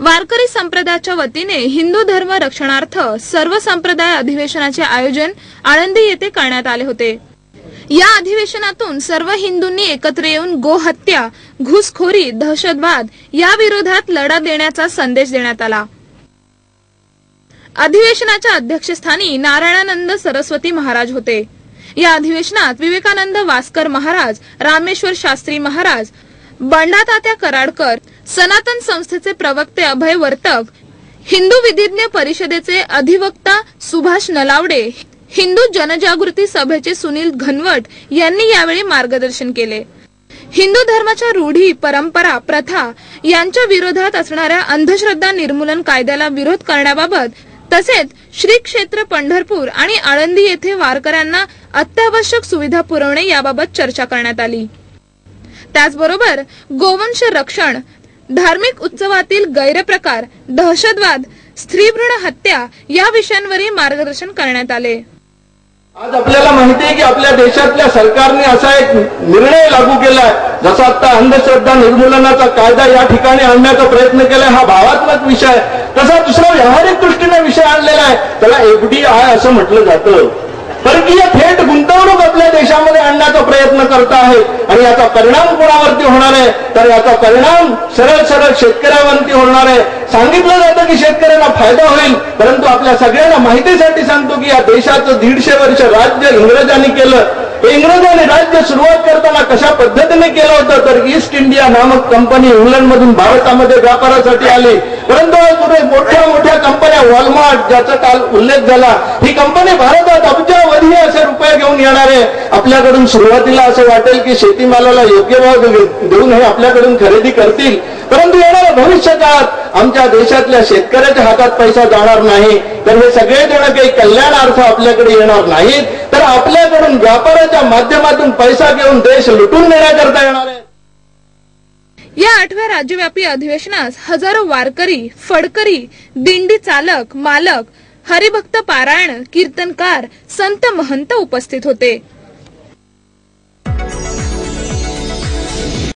वारकरी संप्रदायाच्या वतीने हिंदू धर्म रक्षणार्थ सर्व संप्रदाय अधिवेशनाचे आयोजन आळंदी येथे करण्यात आले होते. या अधिवेशनातून सर्व हिंदूंनी एकत्र येऊन गोहत्या घुसखोरी दहशतवाद या विरोधात लढा देण्याचा संदेश देण्यात आला. अधिवेशनाच्या अध्यक्षस्थानी नारायणानंद सरस्वती महाराज होते. या अधिवेशनात विवेकानंद वास्कर महाराज रामेश्वर शास्त्री महाराज बंडातात्या कराडकर सनातन संस्थेचे प्रवक्ते अभय वर्तक हिंदू विधिज्ञ परिषदेचे अधिवक्ता सुभाष नलावडे हिंदू जनजागृती सभेचे सुनील घनवट यांनी यावेळी मार्गदर्शन केले. हिंदू धर्माच्या रूढी परंपरा प्रथा यांच्या विरोधात असणाऱ्या अंधश्रद्धा निर्मूलन कायद्याला विरोध करण्याबाबत तसेच श्री क्षेत्र पंढरपूर आणि आळंदी येथे वारकऱ्यांना अत्यावश्यक सुविधा पुरवणे याबाबत चर्चा करण्यात आली. त्याचबरोबर गोवंश रक्षण धार्मिक उत्सवातील गैरप्रकार दहशतवाद स्त्रीभ्रूण हत्या या विषयांवरही मार्गदर्शन करण्यात आले. आज आपल्याला माहिती आहे की आपल्या देशातल्या सरकारने असा एक निर्णय लागू केलाय जसा आता अंधश्रद्धा निर्मूलनाचा कायदा या ठिकाणी आणण्याचा प्रयत्न केलाय हा भावात्मक विषय आहे. तसा दुसरा व्यावहारिक दृष्टीने विषय आणलेला आहे. त्याला एफडीआय असं म्हटलं जातं. परकीय देशामध्ये आणण्याचा प्रयत्न करत आहे. आणि याचा परिणाम कोणावरती होणार आहे? तर याचा परिणाम सरळ सरळ शेतकऱ्यावरती होणार आहे. सांगितलं जातं की शेतकऱ्यांना फायदा होईल परंतु आपल्या सगळ्यांना माहितीसाठी सांगतो की या देशाचं दीडशे वर्ष राज्य इंग्रजांनी केलं. इंग्रजांनी राज्य सुरुवात करताना कशा पद्धतीने केलं होतं? तर ईस्ट इंडिया नामक कंपनी इंग्लंडमधून भारतामध्ये व्यापारासाठी आली. परंतु मोठ्या मोठ्या कंपन्या वॉलमार्ट ज्याचा काल उल्लेख झाला ही कंपनी भारतात अब्जा कधी असे रुपये घेऊन येणार आहे आपल्याकडून सुरुवातीला असं वाटेल की शेतीमालाला योग्य भाव देऊन हे आपल्याकडून खरेदी करतील. परंतु येणाऱ्या भविष्य काळात आमच्या देशातल्या शेतकऱ्याच्या हातात पैसा जाणार नाही. तर हे सगळेजण काही कल्याणार्थ आपल्याकडे येणार नाहीत. तर आपल्याकडून व्यापाराच्या माध्यमातून पैसा घेऊन देश लुटून नेण्याकरता येणार आहे. या आठव्या राज्यव्यापी अधिवेशनास हजारो वारकरी फडकरी दिंडी चालक मालक हरिभक्त पारायण कीर्तनकार संत महंत उपस्थित होते.